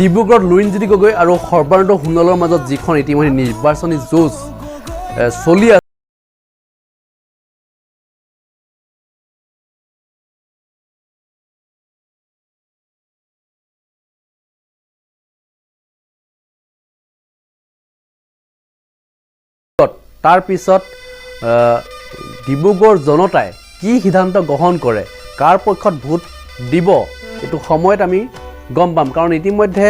ডিব্ৰুগড়ত লুৰিণজ্যোতি গগৈ আৰু সৰ্বানন্দ সোণোৱালৰ মাজত যিখন ইতিমধ্যে নিৰ্বাচনী যুঁজ চলি আছে। তাৰ পিছত ডিব্ৰুগড় জনতাই কি সিদ্ধান্ত গ্ৰহণ কৰে কাৰ পক্ষত ভোট দিব এইটো সময়ত আমি গম পাম। কাৰণ ইতিমধ্যে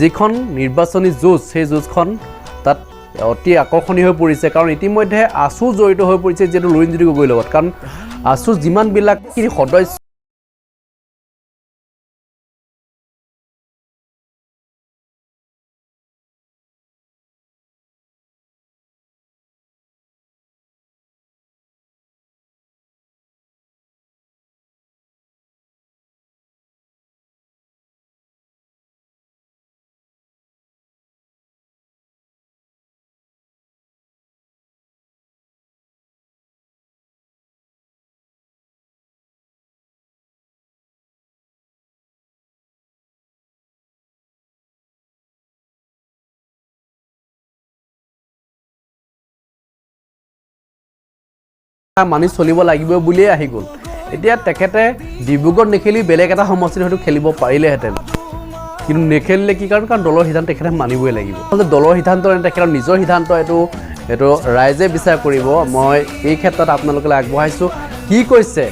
যিখন নিৰ্বাচনী যুঁজ, সেই যুঁজখন তাত অতি আকৰ্ষণীয় হৈ পৰিছে। কাৰণ ইতিমধ্যে আছু জড়িত হৈ পৰিছে যিহেতু লুৰিণজ্যোতি গগৈৰ লগত। কাৰণ আছু যিমানবিলাক সদস্য মানি চলিব লাগিব বুলিয়ে আহি গ'ল। এতিয়া তেখেতে ডিব্ৰুগড়ত নেখেলি বেলেগ এটা সমষ্টিত হয়তো খেলিব পাৰিলেহেঁতেন। কিন্তু নেখেলিলে কি কাৰণ? কাৰণ দলৰ সিদ্ধান্ত তেখেতে মানিবই লাগিব। দলৰ সিদ্ধান্ত তেখেতৰ নিজৰ সিদ্ধান্ত এইটো এইটো ৰাইজে বিচাৰ কৰিব। মই এই ক্ষেত্ৰত আপোনালোকলৈ আগবঢ়াইছোঁ। কি কৈছে?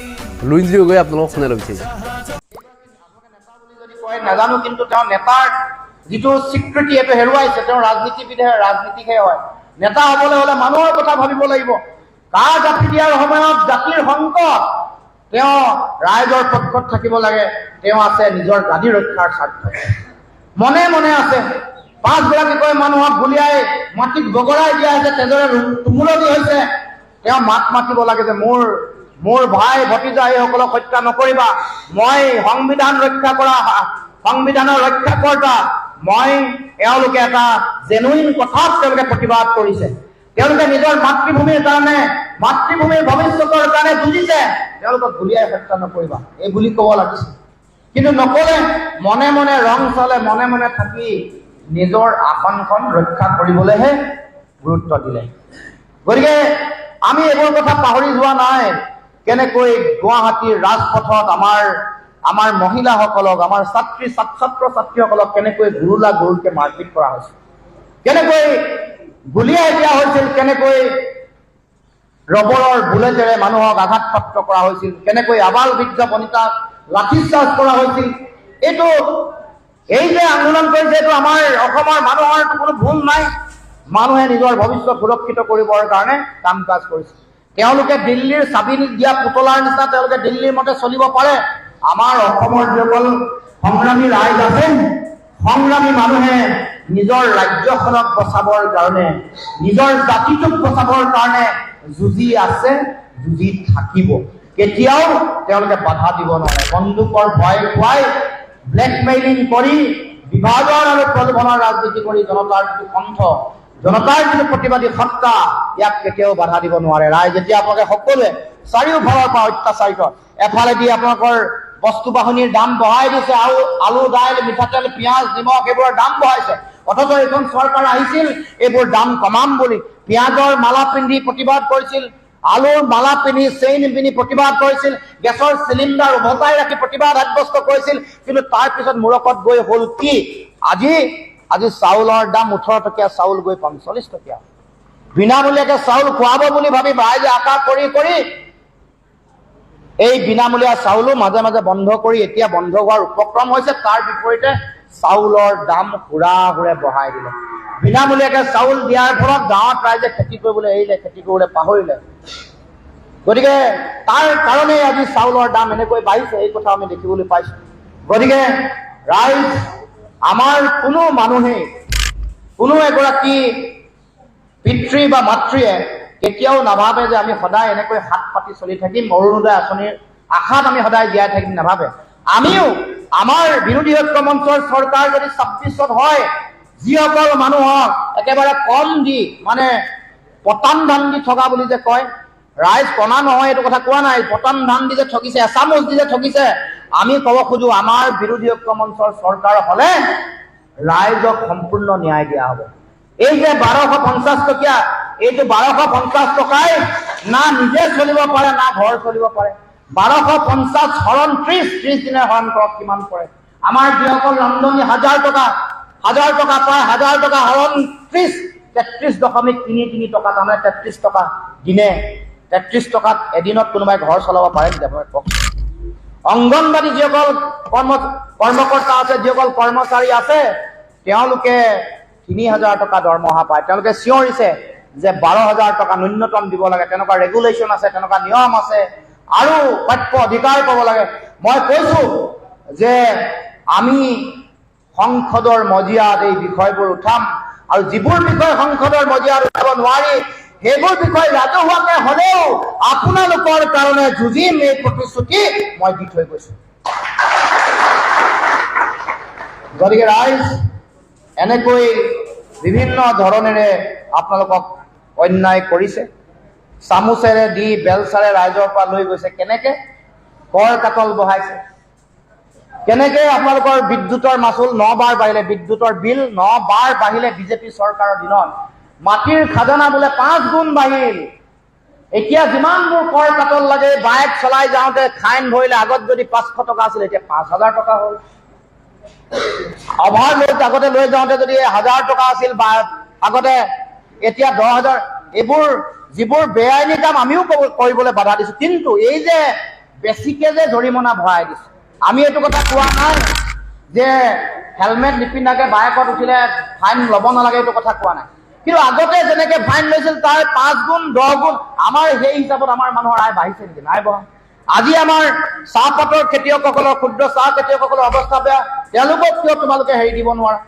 লুইনজি গগৈ আপোনালোকক শুনাই ল'ব বিচাৰিছোঁ নাজানো, কিন্তু তেওঁ নেতাৰ যিটো স্বীকৃতি এইটো হেৰুৱাইছে, তেওঁ ৰাজনীতিবিদে, ৰাজনীতিকহে হয়। নেতা হ'বলৈ হ'লে মানুহৰ কথা ভাবিব লাগিব। কাৰ জাতি দিয়াৰ সময়ত জাতিৰ সংকট তেওঁ ৰাইজৰ পক্ষত থাকিব লাগে। তেওঁ আছে নিজৰ গাদী ৰক্ষাৰ স্বাৰ্থ মনে মনে আছে পাঁচগৰাকীকৈ মানুহক গুলিয়াই মাটিত বগৰাই দিয়া হৈছে তেজৰে তুমুলনি হৈছে। তেওঁ মাত মাতিব লাগে যে মোৰ মোৰ ভাই ভতিজা এইসকলক হত্যা নকৰিবা। মই সংবিধান ৰক্ষা কৰা সংবিধানৰ ৰক্ষাকৰ্তা। মই এওঁলোকে এটা জেনুইন কথাত তেওঁলোকে প্ৰতিবাদ কৰিছে। তেওঁলোকে নিজৰ মাতৃভূমিৰ কাৰণে, মাতৃভূমিৰ ভৱিষ্যতৰ কাৰণে যুঁজিছে তেওঁলোকক গুলিয়াই হত্যা নকৰিবা। এই বুলি ক'ব লাগিছিল। কিন্তু নকলে মনে মনে ৰং চালে, মনে মনে থাকি নিজৰ আসনখন ৰক্ষা কৰিবলৈহে গুৰুত্ব দিলে। গতিকে আমি এইবোৰ কথা পাহৰি যোৱা নাই। কেনেকৈ গুৱাহাটীৰ ৰাজপথত আমাৰ আমাৰ মহিলাসকলক, আমাৰ ছাত্ৰী ছাত্ৰ ছাত্ৰীসকলক কেনেকৈ গুৰুলা গুৰুলকে মাৰপিট কৰা হৈছিল কেনেকৈ গুলিয়াই দিয়া হৈছিল কেনেকৈ ৰবৰৰ বুলেটেৰে মানুহক আঘাতপ্ৰাপ্ত কৰা হৈছিল কেনেকৈ আবাল বৃদ্ধ বনিতাক লাঠিচাৰ্জ কৰা হৈছিল এইটো এই যে আন্দোলন কৰিছে এইটো আমাৰ অসমৰ মানুহৰ কোনো ভুল নাই। মানুহে নিজৰ ভৱিষ্যত সুৰক্ষিত কৰিবৰ কাৰণে কাম কাজ কৰিছে। তেওঁলোকে দিল্লীৰ চাবি দিয়া পুতলাৰ নিচিনা তেওঁলোকে দিল্লীৰ মতে চলিব পাৰে। আমাৰ অসমৰ যিসকল সংগ্ৰামী ৰাইজ আছে সংগ্ৰামী মানুহে নিজৰ ৰাজ্যখনক বচাবৰ কাৰণে, নিজৰ জাতিটোক বচাবৰ কাৰণে যুঁজি আছে, যুঁজি থাকিব। কেতিয়াও তেওঁলোকে বাধা দিব নোৱাৰে। বন্দুকৰ ভয় খুৱাই ব্লেকমেইলিং কৰি বিভাজন আৰু প্ৰলোভনৰ ৰাজনীতি কৰি জনতাৰ যিটো কণ্ঠ, জনতাৰ যিটো প্ৰতিবাদী সত্তা, ইয়াক কেতিয়াও বাধা দিব নোৱাৰে। ৰাইজ এতিয়া আপোনালোকে সকলোৱে চাৰিওফালৰ পৰা অত্যাচাৰিত, এফালেদি আপোনালোকৰ বস্তু বাহনিৰ দাম বঢ়াই দিছে, আৰু আলু, দাইল, মিঠাতেল, পিঁয়াজ, নিমখ, এইবোৰৰ দাম বঢ়াইছে অথচ এইখন চৰকাৰ আহিছিল এইবোৰ দাম কমাম বুলি। পিঁয়াজৰ মালা পিন্ধি প্ৰতিবাদ কৰিছিল আলুৰ মালা পিন্ধি চেইন পিন্ধি প্ৰতিবাদ কৰিছিল গেছৰ চিলিণ্ডাৰ উভতাই ৰাখি প্ৰতিবাদ সাব্যস্ত কৰিছিল কিন্তু তাৰ পিছত মূৰকত গৈ হ'ল কি? আজি আজি চাউলৰ দাম ওঠৰ টকীয়া চাউল গৈ পঞ্চল্লিছ টকীয়া। বিনামূলীয়াকে চাউল খুৱাব বুলি ভাবি ৰাইজে আশা কৰি কৰি এই বিনামূলীয়া চাউলো মাজে মাজে বন্ধ কৰি এতিয়া বন্ধ হোৱাৰ উপক্ৰম হৈছে তাৰ বিপৰীতে চাউলৰ দাম হুৰা হুৰে বঢ়াই দিলে। বিনামূলীয়াকে চাউল দিয়াৰ ফলত গাঁৱত ৰাইজে খেতি কৰিবলৈ এৰিলে খেতি কৰিবলৈ পাহৰিলে। গতিকে তাৰ কাৰণেই আজি চাউলৰ দাম এনেকৈ বাঢ়িছে এই কথা আমি দেখিবলৈ পাইছো। গতিকে ৰাইজ আমাৰ কোনো মানুহেই কোনো এগৰাকী পিতৃ বা মাতৃয়ে কেতিয়াও নাভাবে যে আমি সদায় এনেকৈ হাত পাতি চলি থাকিম অৰুণোদয় আঁচনিৰ আশাত আমি সদায় জীয়াই থাকিম নাভাবে। আমিও আমাৰ বিৰোধী ঐক্য মঞ্চৰ চৰকাৰ যদি ছাব্বিছত হয়, যিসকল মানুহক একেবাৰে কম দি মানে পতান ধান দি থকা বুলি যে কয়, ৰাইজ কণা নহয়, এইটো কথা কোৱা নাই, পতান ধান দি যে ঠগিছে, এচামুচ দি যে ঠগিছে, আমি ক'ব খোজো আমাৰ বিৰোধী ঐক্য মঞ্চৰ চৰকাৰ হ'লে ৰাইজক সম্পূৰ্ণ ন্যায় দিয়া হ'ব। এই যে বাৰশ পঞ্চাছ টকীয়া এইটো বাৰশ পঞ্চাছ টকাই না নিজে চলিব পাৰে, না ঘৰ চলিব পাৰে বাৰশ পঞ্চাছ হৰণ ত্ৰিছ ত্ৰিছ দিনে হৰণ কৰক কিমান পৰে আমাৰ যিসকল ৰান্ধনী হাজাৰ টকা হাজাৰ টকা প্ৰায় হাজাৰ টকা হৰণ ত্ৰিছ তেত্ৰিছ দশমিক তিনি তিনি টকা তাৰমানে তেত্ৰিছ টকা দিনে। তেত্ৰিছ টকাত এদিনত কোনোবাই ঘৰ চলাব পাৰে নেকি আপোনালোকে কওক অংগনবাদী যিসকল কৰ্ম, কৰ্মকৰ্তা আছে, যিসকল কৰ্মচাৰী আছে, তেওঁলোকে তিনি হাজাৰ টকা দৰমহা পায়। তেওঁলোকে চিঞৰিছে যে বাৰ হাজাৰ টকা ন্যূনতম দিব লাগে। তেনেকুৱা ৰেগুলেশ্যন আছে, তেনেকুৱা নিয়ম আছে। আৰু প্ৰাপ্য অধিকাৰ পাব লাগে। মই কৈছো যে আমি সংসদৰ মজিয়াত এই বিষয়বোৰ উঠাম আৰু যিবোৰ বিষয় সংসদৰ মজিয়াত উঠাব নোৱাৰি, সেইবোৰ বিষয় ৰাজহুৱাকে হলেও আপোনালোকৰ কাৰণে যুঁজিম এই প্ৰতিশ্ৰুতি মই দি থৈ গৈছো। গতিকে ৰাইজ, এনেকৈ বিভিন্ন ধৰণেৰে আপোনালোকক অন্যায় কৰিছে। চামুচেৰে দি বেলচাৰে ৰাইজৰ পৰা লৈ গৈছে। কেনেকে? কৰ কাটল বহাইছে? কেনেকে আপোনালোকৰ বিদ্যুতৰ মাচুল ন বাৰ বাঢ়িলে? বিদ্যুতৰ বিল ন বাৰ বাঢ়িলে বিজেপি চৰকাৰৰ দিনত। মাটিৰ খাজানা বোলে পাঁচ গুণ বাঢ়িল। এতিয়া যিমানবোৰ কৰ কাটল লাগে বাইক চলাই যাওঁতে ফাইন ভৰিলে আগত যদি পাঁচশ টকা আছিল এতিয়া পাঁচ হাজাৰ টকা হ'ল। অভাৰ লোড আগতে লৈ যাওঁতে যদি হাজাৰ টকা আছিল বা আগতে এতিয়া দহ হাজাৰ এইবোৰ যিবোৰ বেআইনী কাম আমিও কৰিবলৈ বাধা দিছো। কিন্তু এই যে বেছিকে যে জৰিমনা ভৰাই দিছে, আমি এইটো কথা কোৱা নাই যে হেলমেট নিপিন্ধাকে বাইকত উঠিলে ফাইন ল'ব নালাগে, এইটো কথা কোৱা নাই। কিন্তু আগতে যেনেকে ফাইন লৈছিল, তাৰ পাঁচ গুণ, দহ গুণ, আমাৰ সেই হিচাপত আমাৰ মানুহৰ আয় বাঢ়িছে নেকি? নাই বঢ়া আজি আমাৰ চাহপাতৰ খেতিয়কসকলৰ, ক্ষুদ্ৰ চাহ খেতিয়কসকলৰ অৱস্থা বেয়া। তেওঁলোকক কিয় তোমালোকে হেৰি দিব নোৱাৰা?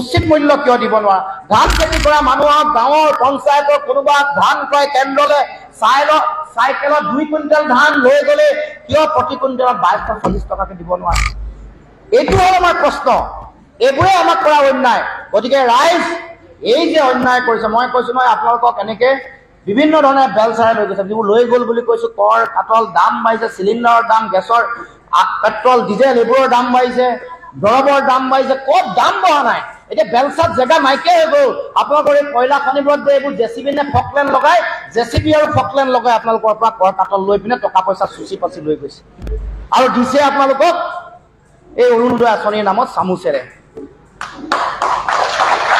উচিত মূল্য কিয় দিব নোৱাৰা? ধান খেতি কৰা মানুহক গাঁৱৰ পঞ্চায়তৰ কোনোবা ধান ক্ৰয় কেন্দ্ৰলৈ চাইলত চাইকেলত দুই কুইণ্টেল ধান লৈ গ'লে কিয় প্ৰতি কুইণ্টেলত বাইছশ চল্লিছ টকাকে দিব নোৱাৰা? এইটো হ'ল আমাৰ প্ৰশ্ন। এইবোৰে আমাক কৰা অন্যায়। গতিকে ৰাইজ, এই যে অন্যায় কৰিছে, মই কৈছো নহয়, আপোনালোকক এনেকে বিভিন্ন ধৰণে বেল চাৰাই লৈ গৈছে। যিবোৰ লৈ গ'ল বুলি কৈছো, কৰ, কাটল, দাম বাঢ়িছে, চিলিণ্ডাৰৰ দাম, গেছৰ পেট্ৰল, ডিজেল, এইবোৰৰ দাম বাঢ়িছে, দৰৱৰ দাম বাঢ়িছে, ক'ত দাম বঢ়া নাই? এতিয়া বেলচাত জেগা নাইকিয়া হৈ গ'ল আপোনালোকৰ এই কয়লা খনিবোৰত যে এইবোৰ জেচিবি নে ফকলেন লগাই জেচিবি আৰু ফকলেন লগাই আপোনালোকৰ পৰা কৰ লৈ পিনে টকা পইচা চুচি পাচি লৈ গৈছে। আৰু দিছে আপোনালোকক এই অৰুণোদয় আঁচনিৰ নামত চামুচেৰে।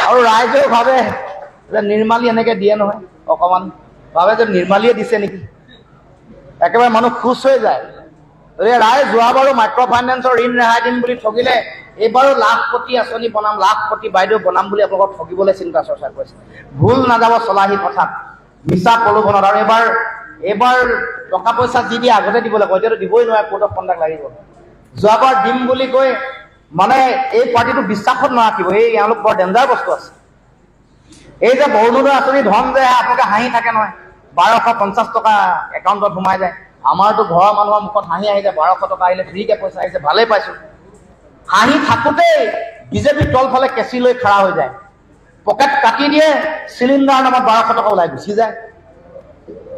আৰু ৰাইজেও ভাবে যে নিৰ্মালী এনেকে দিয়ে নহয়, অকমান। ভাবে যে নিৰ্মালীয়ে দিছে নেকি? একেবাৰে মানুহ খুচ হৈ যায়। গতিকে ৰাইজ যোৱাবাৰো মাইক্ৰ' ঋণ ৰেহাই দিম বুলি ঠগিলে এইবাৰো লাখপতি আঁচনি বনাম লাখপতি বাইদেউ বনাম বুলি আপোনালোকক ঠগিবলৈ চিন্তা চৰ্চা কৰিছে। ভুল নাযাব চলাহী কথাত মিছা প্ৰলোভনত আৰু এইবাৰ এইবাৰ টকা পইচা যি দিয়ে আগতে দিব লাগিব এতিয়াতো দিবই নোৱাৰে কোৰ্টত কণ্ডাক্ট লাগিব। যোৱাবাৰ দিম বুলি কৈ মানে এই পাৰ্টিটো বিশ্বাসত নাৰাখিব এই এওঁলোক বৰ ডেঞ্জাৰ বস্তু আছে। এই যে অৰুণোদয় আঁচনি ধন যে আপোনালোকে হাঁহি থাকে নহয় বাৰশ পঞ্চাছ টকা একাউণ্টত সোমাই যায়। আমাৰতো ঘৰৰ মানুহৰ মুখত হাঁহি আহিছে বাৰশ টকা আহিলে ফ্ৰীকে পইচা আহিছে ভালেই পাইছো। হাঁহি থাকোতেই বিজেপি তলফালে কেঁচি লৈ খাৰা হৈ যায়। পকেট কাটি দিয়ে চিলিণ্ডাৰ নামত বাৰশ টকা ওলাই গুচি যায়।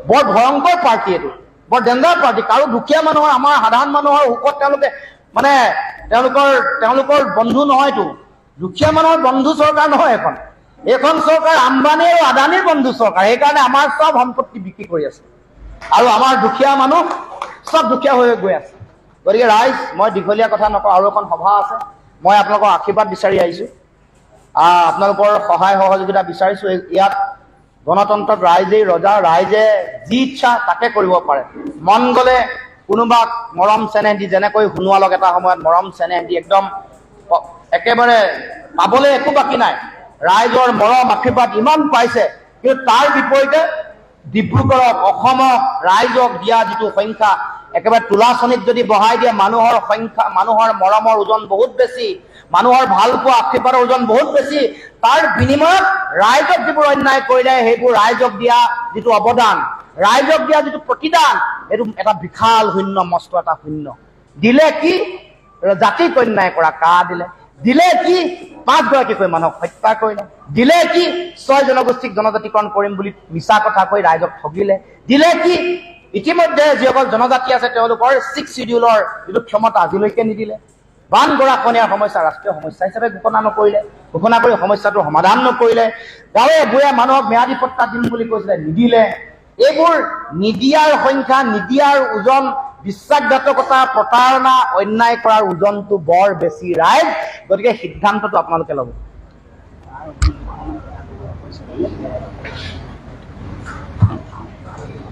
বৰ ভয়ংকৰ পাৰ্টি এইটো। বৰ ডেঞ্জাৰ পাৰ্টি। কাৰো দুখীয়া মানুহৰ আমাৰ সাধাৰণ মানুহৰ সুখত তেওঁলোকে মানে তেওঁলোকৰ তেওঁলোকৰ বন্ধু নহয়তো। দুখীয়া মানুহৰ বন্ধু চৰকাৰ নহয় এখন। এইখন চৰকাৰ আম্বানী আৰু আদানীৰ বন্ধু চৰকাৰ। সেইকাৰণে আমাৰ চব সম্পত্তি বিক্ৰী কৰি আছে। আৰু আমাৰ দুখীয়া মানুহ চব দুখীয়া হৈ গৈ আছে। গতিকে ৰাইজ মই দীঘলীয়া কথা নকওঁ আৰু এখন সভা আছে। মই আপোনালোকৰ আশীৰ্বাদ বিচাৰি আহিছোঁ। আহ, আপোনালোকৰ সহায় সহযোগিতা বিচাৰিছো। ইয়াত গণতন্ত্ৰত ৰাইজেই ৰজা ৰাইজে যি ইচ্ছা তাকে কৰিব পাৰে। মন গ'লে কোনোবাক মৰম চেনেহ দি যেনেকৈ সোণোৱালক এটা সময়ত মৰম চেনেহ দি একদম একেবাৰে পাবলৈ একো বাকী নাই। ৰাইজৰ মৰম আশীৰ্বাদ ইমান পাইছে। কিন্তু তাৰ বিপৰীতে ডিব্ৰুগড়ক অসমক ৰাইজক দিয়া যিটো সংখ্যা একেবাৰে তোলাচনীত যদি বহাই দিয়ে, মানুহৰ সংখ্যা, মানুহৰ মৰমৰ ওজন বহুত বেছি, মানুহৰ ভালো পোৱা আশীৰ্বাদৰ ওজন বহুত বেছি, তাৰ বিনিময়ত ৰাইজক যিবোৰ অন্যায় কৰিলে, সেইবোৰ ৰাইজক দিয়া যিটো অৱদান, ৰাইজক দিয়া যিটো প্ৰতিদান, এইটো এটা বিশাল শূন্য, মস্ত এটা শূন্য। দিলে কি? জাতিক অন্যায় কৰা, কা দিলে। দিলে কি? পাঁচগৰাকীকৈ মানুহক হত্যা কৰিলে। দিলে কি? ছয় জনগোষ্ঠীক জনজাতিকৰণ কৰিম বুলি মিছা কথা কৈ ৰাইজক ঠগিলে। দিলে কি? ইতিমধ্যে যিসকল জনজাতি আছে তেওঁলোকৰ ছিক্স চিডিউলৰ যিটো ক্ষমতা আজিলৈকে নিদিলে। বান গৰাখহনীয়াৰ সমস্যা ৰাষ্ট্ৰীয় সমস্যা হিচাপে ঘোষণা নকৰিলে ঘোষণা কৰি সমস্যাটো সমাধান নকৰিলে। গাঁৱে ভূঞে মানুহক ম্যাদী পট্টা দিম বুলি কৈছিলে নিদিলে। এইবোৰ নিদিয়াৰ সংখ্যা নিদিয়াৰ ওজন বিশ্বাসঘাতকতা প্ৰতাৰণা অন্যায় কৰাৰ ওজনটো বৰ বেছি ৰাইজ। গতিকে সিদ্ধান্তটো আপোনালোকে ল'ব।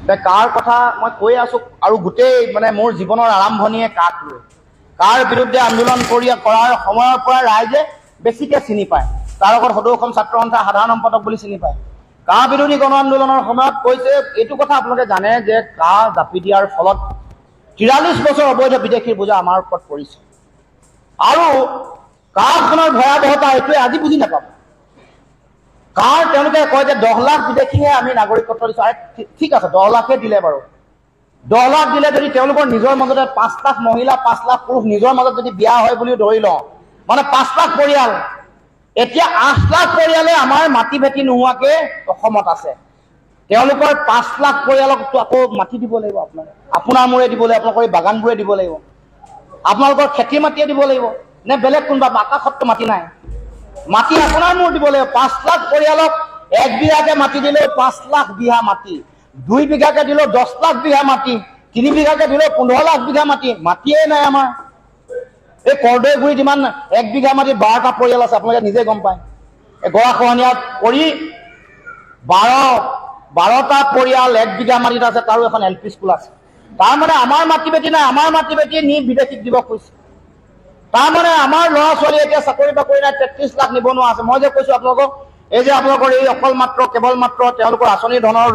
কাৰ কথা মই কৈ আছো আৰু গোটেই মানে মোৰ জীৱনৰ আৰম্ভণিয়ে কাক লৈ? কাৰ বিৰুদ্ধে আন্দোলন কৰি কৰাৰ সময়ৰ পৰা ৰাইজে বেছিকে চিনি পায়। তাৰ লগত সদৌ অসম ছাত্ৰ সন্থা সাধাৰণ সম্পাদক বুলি চিনি পায়। কা বিৰোধী গণ আন্দোলনৰ সময়ত কৈছে, এইটো কথা আপোনালোকে জানে যে কা জাপি দিয়াৰ ফলত তিৰাল্লিছ বছৰ অবৈধ বিদেশীৰ বোজা আমাৰ ওপৰত পৰিছে। আৰু কাখনৰ ভয়াৱহতা এইটোৱে আজি বুজি নাপাব। কাৰ তেওঁলোকে কয় যে দহ লাখ বিদেশীহে আমি নাগৰিকত্ব দিছোঁ। ঠিক- আছে, দহ লাখে দিলে বাৰু। দহ লাখ দিলে যদি তেওঁলোকৰ নিজৰ মাজতে পাঁচ লাখ মহিলা, পাঁচ লাখ পুৰুষ নিজৰ মাজত যদি বিয়া হয় বুলিও ধৰি লওঁ মানে পাঁচ লাখ পৰিয়াল। এতিয়া আঠ লাখ পৰিয়ালে আমাৰ মাটি ভেটি নোহোৱাকে অসমত আছে। তেওঁলোকৰ পাঁচ লাখ পৰিয়ালকতো আকৌ মাটি দিব লাগিব আপোনাক আপোনাৰ মোৰে দিব লাগিব, আপোনালোকৰ বাগানবোৰে দিব লাগিব। আপোনালোকৰ খেতি মাটিয়ে দিব লাগিব। নে বেলেগ কোনোবা, আকাশতটো মাটি নাই। মাটি আপোনাৰ মোৰ দিব লাগিব পাঁচ লাখ পৰিয়ালক এক বিঘাকে মাটি দিলেও পাঁচ লাখ বিঘা মাটি, দুই বিঘাকে দিলেও দহ লাখ বিঘা মাটি, তিনি বিঘাকে দিলেও পোন্ধৰ লাখ বিঘা মাটি, মাটিয়ে নাই আমাৰ। এই কৰ্দৈগুৰিত ইমান এক বিঘা মাটিত বাৰটা পৰিয়াল আছে, আপোনালোকে নিজে গম পায়। এই গৰাখহনীয়াত পৰি বাৰ, বাৰটা পৰিয়াল এক বিঘা মাটিত আছে, তাৰো এখন এল পি স্কুল আছে। তাৰমানে আমাৰ মাটি বেটি নাই, আমাৰ মাটি বেটি নি বিদেশীক দিব খুজিছে। তাৰমানে আমাৰ ল'ৰা ছোৱালী এতিয়া চাকৰি বাকৰি নাই তেত্ৰিছ লাখ নিবনুৱা আছে। মই যে কৈছো আপোনালোকক এই যে আপোনালোকৰ এই অকল মাত্ৰ কেৱল মাত্ৰ তেওঁলোকৰ আঁচনি ধনৰ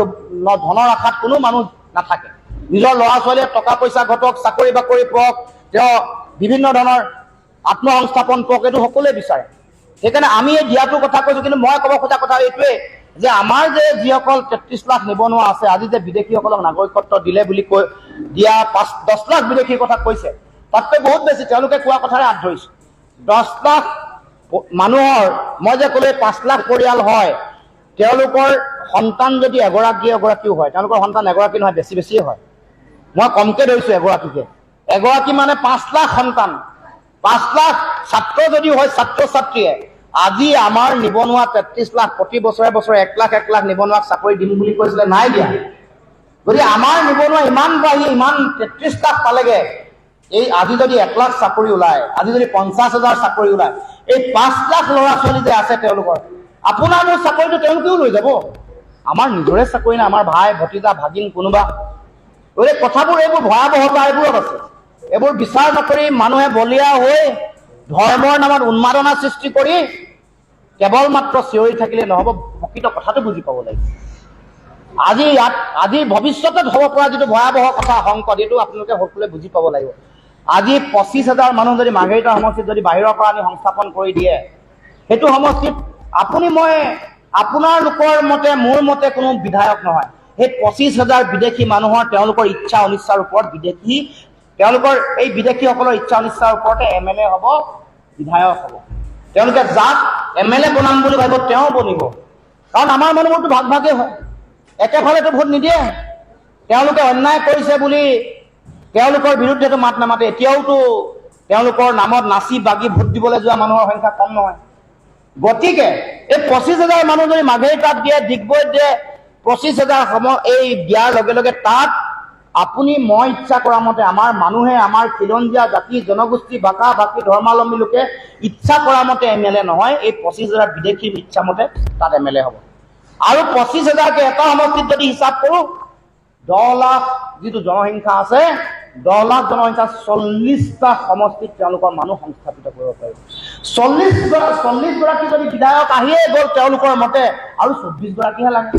ধনৰ আশাত কোনো মানুহ নাথাকে। নিজৰ ল'ৰা ছোৱালীয়ে টকা পইচা ঘটক চাকৰি বাকৰি পাওক তেওঁ বিভিন্ন ধৰণৰ আত্মসংস্থাপন পাওক এইটো সকলোৱে বিচাৰে। সেইকাৰণে আমি এই দিয়াটোৰ কথা কৈছো কিন্তু মই ক'ব খোজা কথা এইটোৱে যে আমাৰ যে যিসকল তেত্ৰিছ লাখ নিবনুৱা আছে আজি যে বিদেশীসকলক নাগৰিকত্ব দিলে বুলি কৈ দিয়া পাঁচ দহ লাখ বিদেশীৰ কথা কৈছে তাতকৈ বহুত বেছি তেওঁলোকে কোৱা কথাৰে হাত ধৰিছে। দহ লাখ মানুহৰ, মই যে ক'লো এই পাঁচ লাখ পৰিয়াল হয়, তেওঁলোকৰ সন্তান যদি এগৰাকী এগৰাকীও হয়, তেওঁলোকৰ সন্তান এগৰাকী নহয়, বেছি বেছিয়ে হয়। মই কমকে ধৰিছো এগৰাকীকে। এগৰাকী মানে পাঁচ লাখ সন্তান। পাঁচ লাখ ছাত্ৰ যদিও হয় ছাত্ৰ ছাত্ৰীয়ে আজি আমাৰ নিবনুৱা তেত্ৰিছ লাখ, প্ৰতি বছৰে বছৰে এক লাখ এক লাখ নিবনুৱাক চাকৰি দিম বুলি কৈছিলে, নাই দিয়া। গতিকে আমাৰ নিবনুৱা ইমান বাঢ়ি, ইমান তেত্ৰিছ লাখ পালেগে এই আজি যদি এক লাখ চাকৰি ওলায়, আজি যদি পঞ্চাছ হাজাৰ চাকৰি ওলায়, এই পাঁচ লাখ ল'ৰা ছোৱালী যে আছে তেওঁলোকৰ, আপোনাৰ মোৰ চাকৰিটো তেওঁলোকেও লৈ যাব। আমাৰ নিজৰে চাকৰি নাই, আমাৰ ভাই, ভতিজা, ভাগিন, কোনোবা। গতিকে কথাবোৰ এইবোৰ ভয়াৱহতা এইবোৰত আছে। এইবোৰ বিচাৰ নকৰি মানুহে বলিয়া হৈ ধৰ্মৰ নামত উন্মাদনা সৃষ্টি কৰি কেৱল মাত্ৰ চিঞৰি থাকিলে নহ'ব, প্ৰকৃত কথাটো বুজি পাব লাগিব। আজি ইয়াত, আজি ভৱিষ্যতত হ'ব পৰা যিটো ভয়াৱহ কথা সংকট এইটো আপোনালোকে সকলোৱে বুজি পাব লাগিব। আজি পঁচিছ হাজাৰ মানুহ যদি মাৰ্ঘেৰিটা সমষ্টিত যদি বাহিৰৰ পৰা আনি সংস্থাপন কৰি দিয়ে সেইটো সমষ্টিত আপুনি মই আপোনাৰ লোকৰ মতে মোৰ মতে কোনো বিধায়ক নহয়। সেই পঁচিছ হাজাৰ বিদেশী মানুহৰ তেওঁলোকৰ ইচ্ছা অনিচ্ছাৰ ওপৰত বিদেশী তেওঁলোকৰ এই বিদেশীসকলৰ ইচ্ছা অনিচ্ছাৰ ওপৰতে এম এল এ হ'ব বিধায়ক হ'ব। তেওঁলোকে যাক এম এল এ বনাম বুলি ভাবিব তেওঁ বনিব। কাৰণ আমাৰ মানুহবোৰতো ভাগ ভাগেই হয়। একেফালেতো ভোট নিদিয়ে। তেওঁলোকে অন্যায় কৰিছে বুলি তেওঁলোকৰ বিৰুদ্ধেতো মাত নামাতে, এতিয়াওতো তেওঁলোকৰ নামত নাচি বাগি ভোট দিবলৈ যোৱা মানুহৰ সংখ্যা কম নহয়। গতিকে এই পঁচিছ হাজাৰ মানুহ যদি মাৰ্ঘেৰিটাত দিয়ে ডিগবৈত দিয়ে, পঁচিছ হাজাৰ সম এই দিয়াৰ লগে লগে তাত আপুনি মই ইচ্ছা কৰা মতে আমাৰ মানুহে, আমাৰ খিলঞ্জীয়া জাতি, জনগোষ্ঠী ভাষা ভাষী ধৰ্মাৱলম্বী লোকে ইচ্ছা কৰা মতে এম এল এ নহয়, এই পঁচিছ হাজাৰ বিদেশীৰ ইচ্ছা মতে তাত এম এল এ হ'ব। আৰু পঁচিছ হাজাৰকে এটা সমষ্টিত যদি হিচাপ কৰোঁ, দহ লাখ যিটো জনসংখ্যা আছে দহ লাখ জনসংখ্যা চল্লিছটা সমষ্টিত তেওঁলোকৰ মানুহ সংস্থাপিত কৰিব পাৰিব চল্লিছ চল্লিছ গৰাকী যদি বিধায়ক আহিয়ে গ'ল তেওঁলোকৰ মতে, আৰু চৌব্বিছ গৰাকীহে লাগে।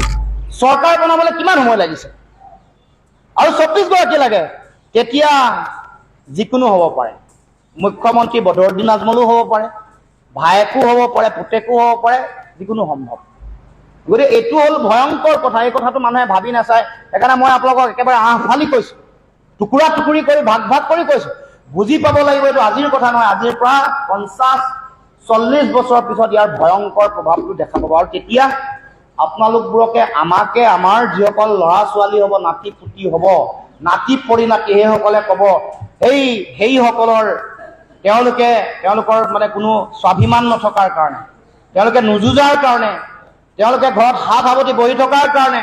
চৰকাৰ বনাবলৈ কিমান সময় লাগিছে? আৰু চৌব্বিছ গৰাকী লাগে। তেতিয়া যিকোনো হ'ব পাৰে। মুখ্যমন্ত্ৰী বদৰুদ্দিন আজমলো হ'ব পাৰে। ভায়েকো হ'ব পাৰে, পুতেকো হ'ব পাৰে, যিকোনো সম্ভৱ। গতিকে এইটো হ'ল ভয়ংকৰ কথা। এই কথাটো মানুহে ভাবি নাচায়। সেইকাৰণে মই আপোনালোকক একেবাৰে আহ ফালি কৈছোঁ। টুকুৰা টুকুৰি কৰি ভাগ ভাগ কৰি কৈছোঁ। বুজি পাব লাগিব এইটো আজিৰ কথা নহয় আজিৰ পৰা পঞ্চাছ চল্লিছ বছৰৰ পিছত ইয়াৰ ভয়ংকৰ প্ৰভাৱটো দেখা পাব। আৰু তেতিয়া আপোনালোকবোৰকে আমাকে আমাৰ যিসকল ল'ৰা ছোৱালী হ'ব নাতি পুতি হ'ব নাতি পৰিণাতি সেইসকলে ক'ব সেই সেইসকলৰ তেওঁলোকে তেওঁলোকৰ মানে কোনো স্বাভিমান নথকাৰ কাৰণে তেওঁলোকে নুযুঁজাৰ কাৰণে তেওঁলোকে ঘৰত হাত সাৱটি বহি থকাৰ কাৰণে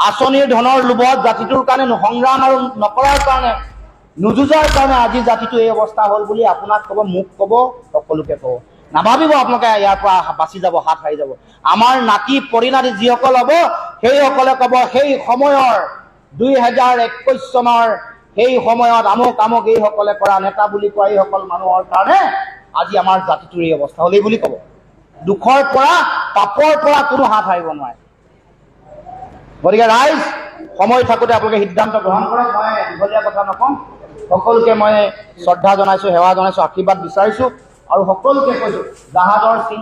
আঁচনিৰ ধনৰ লোভত জাতিটোৰ কাৰণে সংগ্ৰাম আৰু নকৰাৰ কাৰণে নুযুঁজাৰ কাৰণে আজি জাতিটো এই অৱস্থা হ'ল বুলি আপোনাক ক'ব মোক ক'ব সকলোকে ক'ব। নাভাবিব আপোনালোকে ইয়াৰ পৰা বাচি যাব হাত সাৰি যাব। আমাৰ নাতি পৰিণাতি যিসকল হ'ব সেইসকলে ক'ব সেই সময়ৰ দুই হাজাৰ একৈশ চনৰ সেই সময়ত আমুক আমুক এইসকলে কৰা নেতা বুলি কোৱা এইসকল মানুহৰ কাৰণে আজি আমাৰ জাতিটোৰ এই অৱস্থা হ'ল এই বুলি ক'ব। দুখৰ পৰা পাপৰ পৰা কোনো হাত সাৰিব নোৱাৰে। গতিকে ৰাইজ, সময় থাকোঁতে আপোনালোকে সিদ্ধান্ত গ্ৰহণ কৰক। মই দীঘলীয়া কথা নকওঁ। সকলোকে মই শ্ৰদ্ধা জনাইছোঁ, সেৱা জনাইছোঁ, আশীৰ্বাদ বিচাৰিছোঁ আৰু সকলোকে কৈছোঁ, জাহাজৰ সিং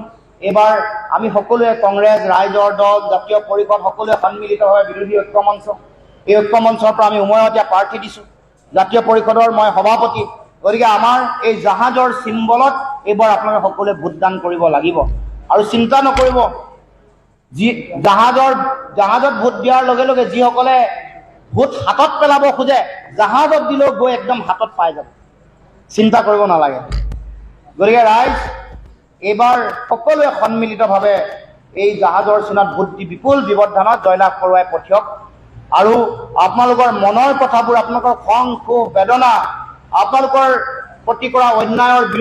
এইবাৰ আমি সকলোৱে কংগ্ৰেছ, ৰাইজৰ দল, জাতীয় পৰিষদ, সকলোৱে সন্মিলিতভাৱে বিৰোধী ঐক্য মঞ্চ। এই ঐক্য মঞ্চৰ পৰা আমি উমৈহতীয়া প্ৰাৰ্থী দিছোঁ। জাতীয় পৰিষদৰ মই সভাপতি। গতিকে আমাৰ এই জাহাজৰ চিম্বলত এইবাৰ আপোনালোকে সকলোৱে ভোটদান কৰিব লাগিব। আৰু চিন্তা নকৰিব যি জাহাজৰ, জাহাজত ভোট দিয়াৰ লগে লগে যিসকলে ভোট হাতত পেলাব খোজে, জাহাজত দিলেও গৈ একদম হাতত পাই যাব। চিন্তা কৰিব নালাগে। গতিকে ৰাইজ, এইবাৰ সকলোৱে সন্মিলিতভাৱে এই জাহাজৰ চীনত ভোট দি বিপুল ব্যৱধানত জয়লাভ কৰোৱাই পঠিয়ক আৰু আপোনালোকৰ মনৰ কথাবোৰ, আপোনালোকৰ খং, ক্ষোভ, বেদনা, আপোনালোকৰ প্ৰতি কৰা অন্যায়ৰ বিৰুদ্ধে